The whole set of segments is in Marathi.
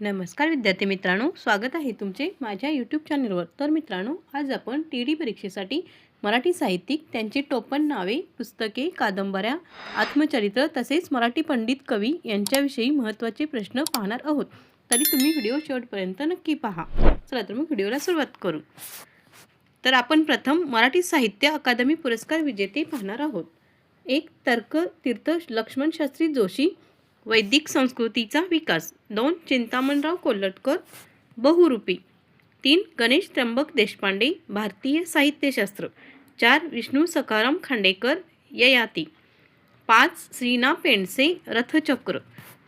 नमस्कार विद्यार्थी मित्रांनो स्वागत आहे तुमचे माझ्या यूट्यूब चॅनलवर तर मित्रांनो आज आपण टी डी परीक्षेसाठी मराठी साहित्यिक त्यांची टोपण नावे पुस्तके कादंबऱ्या आत्मचरित्र तसेच मराठी पंडित कवी यांच्याविषयी महत्त्वाचे प्रश्न पाहणार आहोत. तरी तुम्ही व्हिडिओ शेवटपर्यंत नक्की पहा. चला तर मग व्हिडिओला सुरुवात करू. तर आपण प्रथम मराठी साहित्य अकादमी पुरस्कार विजेते पाहणार आहोत. एक तर्क तीर्थ लक्ष्मण शास्त्री जोशी वैदिक संस्कृतीचा विकास. दोन चिंतामणराव कोल्हटकर बहुरूपी. तीन गणेश त्र्यंबक देशपांडे भारतीय साहित्यशास्त्र. चार विष्णू सखाराम खांडेकर ययाती. पाच श्रीना पेंडसे रथचक्र.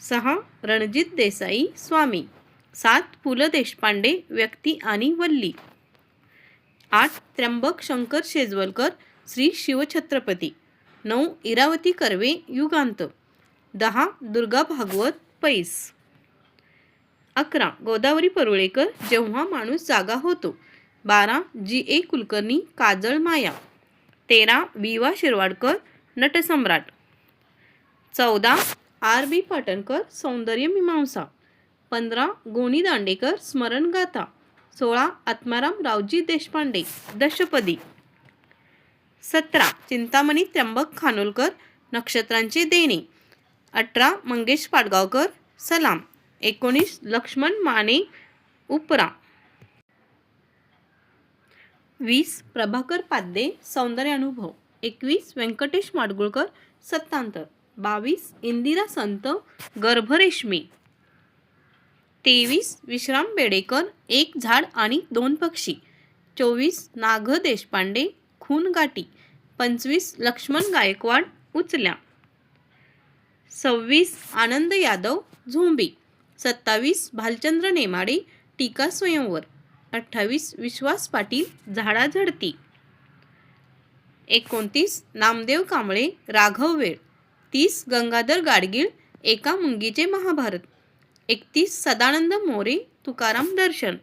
सहा रणजित देसाई स्वामी. सात पु ल देशपांडे व्यक्ती आणि वल्ली. आठ त्र्यंबक शंकर शेजवलकर श्री शिवछत्रपती. नऊ इरावती कर्वे युगांत. दहा दुर्गा भागवत पैस. अकरा गोदावरी परुळेकर जेव्हा माणूस जागा होतो. बारा जी. ए. कुलकर्णी काजळ माया. तेरा वि वा. शिरवाडकर नटसम्राट. चौदा आर. बी. पाटणकर सौंदर्य मीमांसा. पंधरा गोनी दांडेकर स्मरणगाथा सोळा आत्माराम रावजी देशपांडे दशपदी. सतरा चिंतामणी त्र्यंबक खानोलकर नक्षत्रांचे देणे. अठरा मंगेश पाडगावकर सलाम. एकोणीस लक्ष्मण माने उपरा. वीस प्रभाकर पाद्ये सौंदर्यानुभव एकवीस व्यंकटेश माडगुळकर सत्तांतर. बावीस इंदिरा संत गर्भरेशमी. तेवीस विश्राम बेडेकर एक झाड आणि दोन पक्षी. चोवीस नाग देशपांडे खून गाठी पंचवीस लक्ष्मण गायकवाड उचल्या. सव्वीस आनंद यादव झोंबी. सत्तावीस भालचंद्र नेमाडे टीका स्वयंवर. अठ्ठावीस विश्वास पाटील झाडाझडती एकोणतीस नामदेव कांबळे राघव वेळ. तीस गंगाधर गाडगीळ एका मुंगीचे महाभारत. एकतीस सदानंद मोरे तुकाराम दर्शन.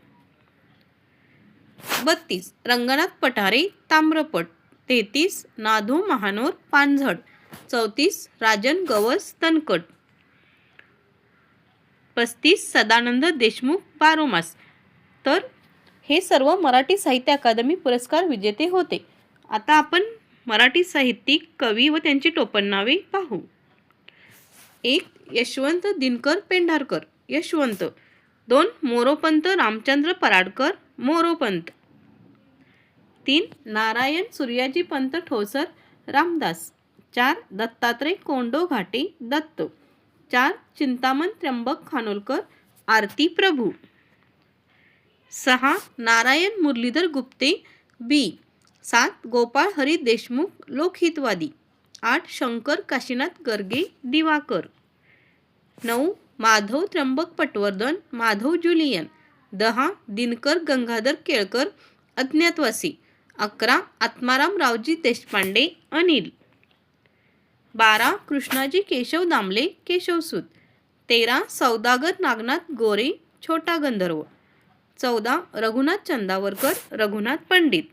बत्तीस रंगनाथ पठारे ताम्रपट. तेहतीस नाधो महानोर पानझड. चौतीस राजन गवस तनकट. पस्तीस सदानंद देशमुख बारोमास. तर हे सर्व मराठी साहित्य अकादमी पुरस्कार विजेते होते. आता आपण मराठी साहित्यिक कवी व त्यांची टोपणनावे पाहू. एक यशवंत दिनकर पेंढारकर. यशवंत. दोन मोरोपंत रामचंद्र पराडकर. मोरोपंत. तीन नारायण सूर्याजी पंत ठोसर रामदास. चार दत्तात्रय कोंडो घाटे दत्त. चार चिंतामण त्र्यंबक खानोलकर आरती प्रभू. सहा नारायण मुरलीधर गुप्ते बी. सात गोपाळ हरी देशमुख लोकहितवादी. आठ शंकर काशीनाथ गर्गे दिवाकर. नऊ माधव त्र्यंबक पटवर्धन माधव जुलियन. दहा दिनकर गंगाधर केळकर अज्ञातवासी. अकरा आत्माराम रावजी देशपांडे अनिल. बारा कृष्णाजी केशव दामले केशवसूत तेरा सौदागर नागनाथ गोरे छोटा गंधर्व. चौदा रघुनाथ चंदावरकर रघुनाथ पंडित.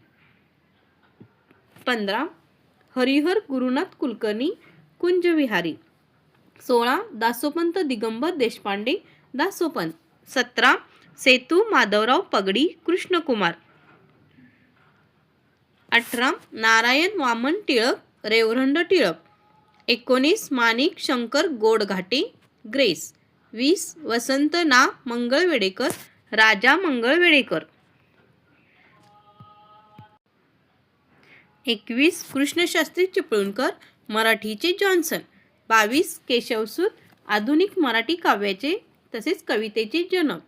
पंधरा हरिहर गुरुनाथ कुलकर्णी कुंजविहारी. सोळा दासोपंत दिगंबर देशपांडे दासोपंत सतरा सेतू माधवराव पगडी कृष्णकुमार. अठरा नारायण वामन टिळक रेवरंड टिळक. एकोणीस माणिक शंकर गोडघाटे ग्रेस वीस वसंत ना मंगळवेडेकर राजा मंगळवेडेकर. एकवीस कृष्णशास्त्री चिपळूणकर मराठीचे जॉन्सन बावीस केशवसूत आधुनिक मराठी काव्याचे तसेच कवितेचे जनक.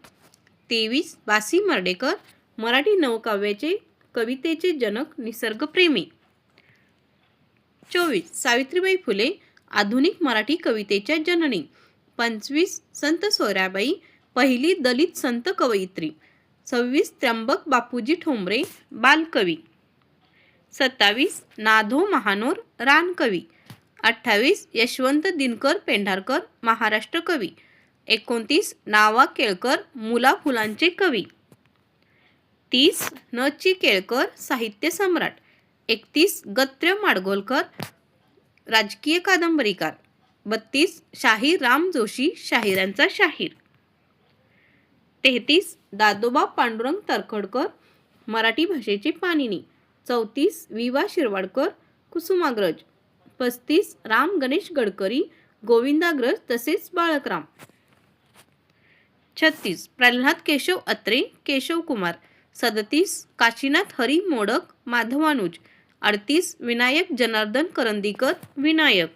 तेवीस बासी मर्डेकर मराठी नवकाव्याचे कवितेचे जनक निसर्गप्रेमी. चोवीस सावित्रीबाई फुले आधुनिक मराठी कवितेच्या जननी. पंचवीस संत सोयराबाई पहिली दलित संत कवयित्री. सव्वीस त्र्यंबक बापूजी ठोंबरे बालकवी. सत्तावीस नाधो महानोर रानकवी. अठ्ठावीस यशवंत दिनकर पेंढारकर महाराष्ट्र कवी. एकोणतीस नावा केळकर मुला फुलांचे कवी. तीस न ची केळकर साहित्य सम्राट. एकतीस गत्र माडगोलकर राजकीय कादंबरीकार बत्तीस शाहीर राम जोशी शाहिरांचा शाहीर. तेहतीस दादोबा पांडुरंग तरखडकर मराठी भाषेची पाणिनी. चौतीस विवा शिरवाडकर कुसुमाग्रज. पस्तीस राम गणेश गडकरी गोविंदाग्रज तसेच बाळकराम. छत्तीस प्रल्हाद केशव अत्रे केशव कुमार. सदतीस काशीनाथ हरी मोडक माधवानुज. अडतीस विनायक जनार्दन करंदीकर विनायक.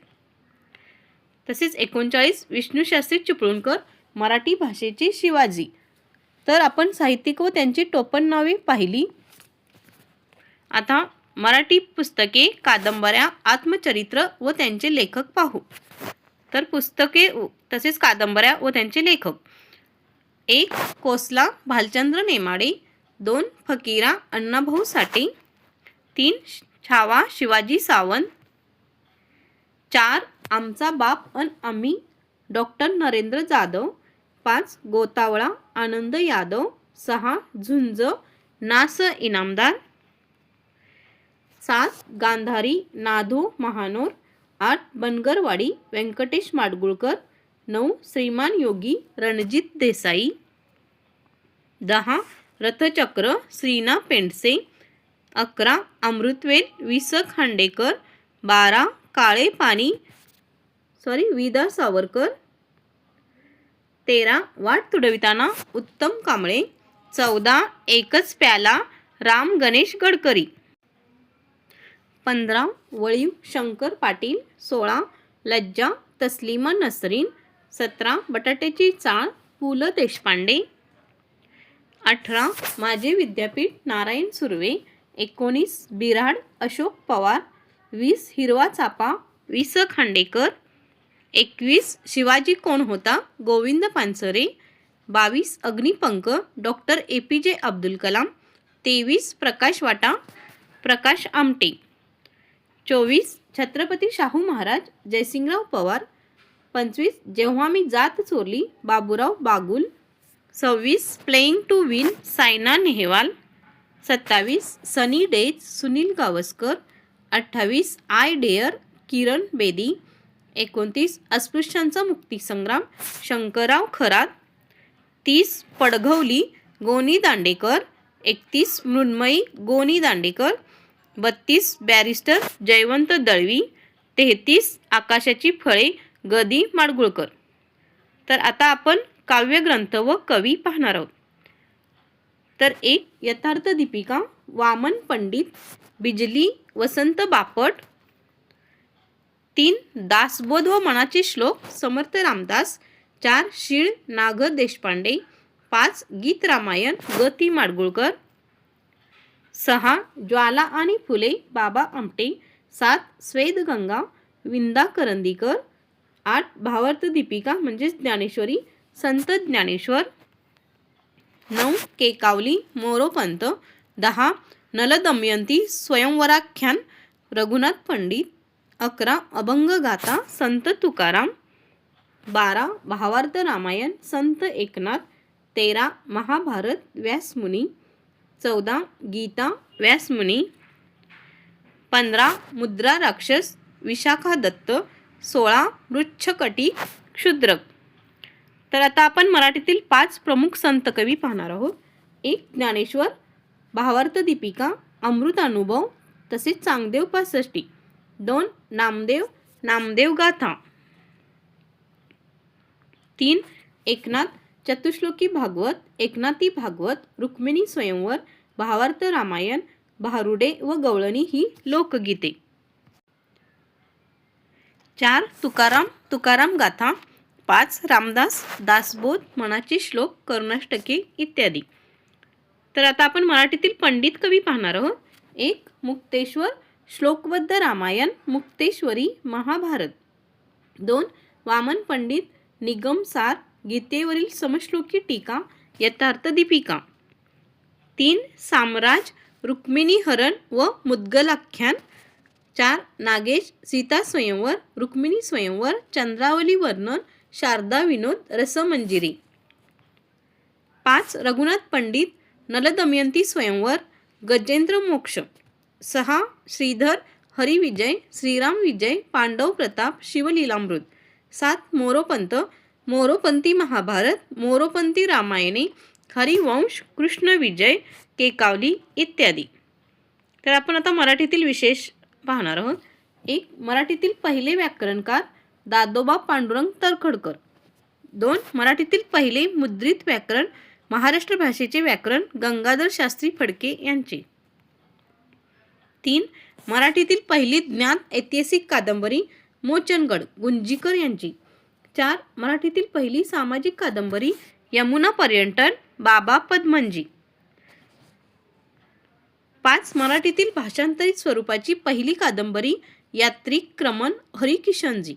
तसेच एकोणचाळीस विष्णूशास्त्री चिपळूणकर मराठी भाषेचे शिवाजी. तर आपण साहित्यिक व त्यांची टोपण नावे पाहिली. आता मराठी पुस्तके कादंबऱ्या आत्मचरित्र व त्यांचे लेखक पाहू. तर पुस्तके तसेच कादंबऱ्या व त्यांचे लेखक. एक कोसला भालचंद्र नेमाडे. दोन फकीरा अण्णाभाऊ साठे. तीन छावा शिवाजी सावंत. चार आमचा बाप अन आम्ही डॉक्टर नरेंद्र जाधव. पाच गोतावळा आनंद यादव. सहा झुंज नास इनामदार. सात गांधारी नाधो महानोर. आठ बनगरवाडी व्यंकटेश माडगुळकर. नऊ श्रीमान योगी रणजित देसाई. दहा रथचक्र श्रीना पेंडसे. अकरा अमृतवेल वि स खांडेकर बारा काळे पाणी सॉरी विदा सावरकर तेरा वाट तुडविताना उत्तम कांबळे चौदा एकच प्याला राम गणेश गडकरी. पंधरा वळीव शंकर पाटील सोळा लज्जा तस्लिमा नसरीन सतरा बटाट्याची चाळ पु ल देशपांडे. अठरा माझे विद्यापीठ नारायण सुर्वे एकोणीस बिराड अशोक पवार वीस हिरवा चापा वि स खांडेकर एकवीस शिवाजी कोण होता गोविंद पानसरे बावीस अग्निपंख डॉक्टर ए पी जे अब्दुल कलाम तेवीस प्रकाश वाटा प्रकाश आमटे चोवीस छत्रपती शाहू महाराज जयसिंगराव पवार पंचवीस जेव्हा मी जात चोरली बाबूराव बागुल सव्वीस playing to win Saina Nehwal सत्तावीस सनी डेज सुनील गावस्कर. अठ्ठावीस आय डेअर किरण बेदी. एकोणतीस अस्पृश्यांचा मुक्तीसंग्राम शंकरराव खरात. तीस पडघवली गोनी दांडेकर. एकतीस मृण्मयी गोनी दांडेकर. बत्तीस बॅरिस्टर जयवंत दळवी. तेहतीस आकाशाची फळे गदी माडगुळकर. तर आता आपण काव्यग्रंथ व कवी पाहणार आहोत. तर एक यथार्थ दीपिका वामन पंडित बिजली वसंत बापट तीन दासबोध व मनाचे श्लोक समर्थ रामदास चार शीळ नाग देशपांडे पाच गीत रामायण गती माडगुळकर सहा ज्वाला आणि फुले बाबा आमटे सात स्वेदगंगा विंदा करंदीकर आठ भावार्थ दीपिका म्हणजेच ज्ञानेश्वरी संत ज्ञानेश्वर नऊ केकावली मोरोपंत दहा नलदमयंती स्वयंवराख्यान रघुनाथ पंडित अकरा अभंगगाथा संत तुकाराम बारा भावार्थ रामायण संत एकनाथ तेरा महाभारत व्यासमुनी चौदा गीता व्यासमुनी पंधरा मुद्रा राक्षस विशाखा दत्त सोळा वृक्षकटी क्षुद्रक. तर आता आपण मराठीतील पाच प्रमुख संत कवी पाहणार आहोत. एक ज्ञानेश्वर भावार्थ दीपिका अमृत अनुभव तसेच चांगदेव पासष्टी. दोन नामदेव नामदेव गाथा. तीन एकनाथ चतुश्लोकी भागवत एकनाथी भागवत रुक्मिणी स्वयंवर भावार्थ रामायण भारुडे व गवळणी ही लोकगीते. चार तुकाराम तुकाराम गाथा. पाच रामदास दासबोध मनाचे श्लोक करुणाष्टके इत्यादी. तर आता आपण मराठीतील पंडित कवी पाहणार आहोत. एक मुक्तेश्वर श्लोकबद्ध रामायण मुक्तेश्वरी महाभारत. दोन वामन पंडित निगमसार गीतेवरील समश्लोकी टीका यथार्थ दीपिका. तीन साम्राज रुक्मिणी हरण व मुद्गलाख्यान. चार नागेश सीता स्वयंवर रुक्मिणी स्वयंवर चंद्रावली वर्णन शारदा विनोद रसमंजिरी. पाच रघुनाथ पंडित नलदमयंती स्वयंवर गजेंद्र मोक्ष. सहा श्रीधर हरिविजय श्रीराम विजय पांडव प्रताप शिवलीलामृत. सात मोरोपंत मोरोपंती महाभारत मोरोपंती रामायणे हरिवंश कृष्णविजय केकावली इत्यादी. तर आपण आता मराठीतील विशेष पाहणार आहोत. एक मराठीतील पहिले व्याकरणकार दादोबा पांडुरंग तरखडकर. दोन मराठीतील पहिले मुद्रित व्याकरण महाराष्ट्र भाषेचे व्याकरण गंगाधर शास्त्री फडके यांचे. तीन मराठीतील पहिली ज्ञान ऐतिहासिक कादंबरी मोचनगड गुंजीकर यांची. चार मराठीतील पहिली सामाजिक कादंबरी यमुना पर्यटन बाबा पद्मनजी. पाच मराठीतील भाषांतरित स्वरूपाची पहिली कादंबरी यात्रिक क्रमन हरिकिशनजी.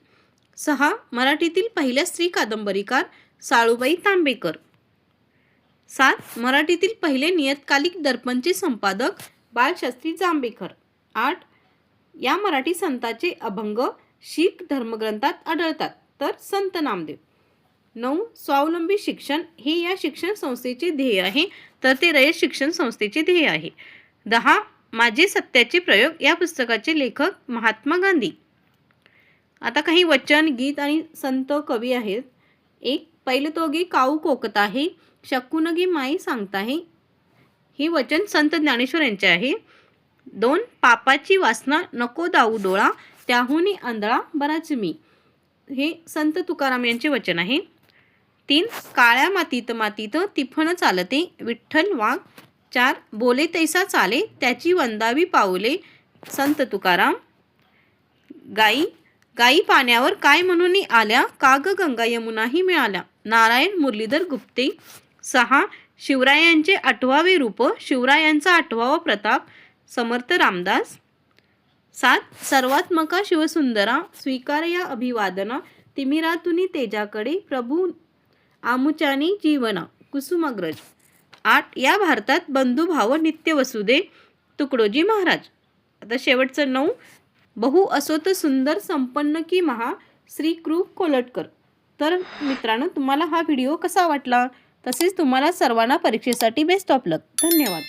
सहा मराठीतील पहिल्या स्त्री कादंबरीकार साळूबाई तांबेकर. सात मराठीतील पहिले नियतकालिक दर्पणचे संपादक बाळशास्त्री जांभेकर आठ या मराठी संतांचे अभंग शीख धर्मग्रंथात आढळतात तर संत नामदेव. नऊ स्वावलंबी शिक्षण हे या शिक्षण संस्थेचे ध्येय आहे तर ते रयत शिक्षण संस्थेचे ध्येय आहे. दहा माझे सत्याचे प्रयोग या पुस्तकाचे लेखक महात्मा गांधी. आता काही वचन गीत आणि संत कवी आहेत. एक पहिलं तोगे काऊ कोकत आहे शकुनगी माई सांगत आहे हे वचन संत ज्ञानेश्वर यांचे आहे. दोन पापाची वासना नको दाऊ डोळा त्याहूनही आंधळा बराच मी. हे संत तुकाराम यांचे वचन आहे. तीन काळ्या मातीत मातीत तिफण चालते विठ्ठल वाघ. चार बोले तैसा चाले त्याची वंदावी पाऊले संत तुकाराम. गाई गाई पाण्यावर काय म्हणून आल्या? काग गंगा यमुनाही मिळाल्या. नारायण मुरलीधर गुप्ते सहा शिवरायांचे आठवावे रूप शिवरायांचा आठवावा प्रताप समर्थ रामदास सात सर्वात्मका शिवसुंदरा स्वीकार या अभिवादना तिमिरातुनी तेजाकडे प्रभू आमुचानी जीवना कुसुमाग्रज. आठ या भारतात बंधुभाव नित्य वसुदे तुकडोजी महाराज. आता शेवटचं नऊ बहु असोत सुंदर संपन्न की महा श्री कृ कोलटकर. तर मित्रांनो तुम्हाला हा व्हिडिओ कसा वाटला? तसेच तुम्हाला सर्वांना परीक्षेसाठी बेस्ट ऑफ लक धन्यवाद.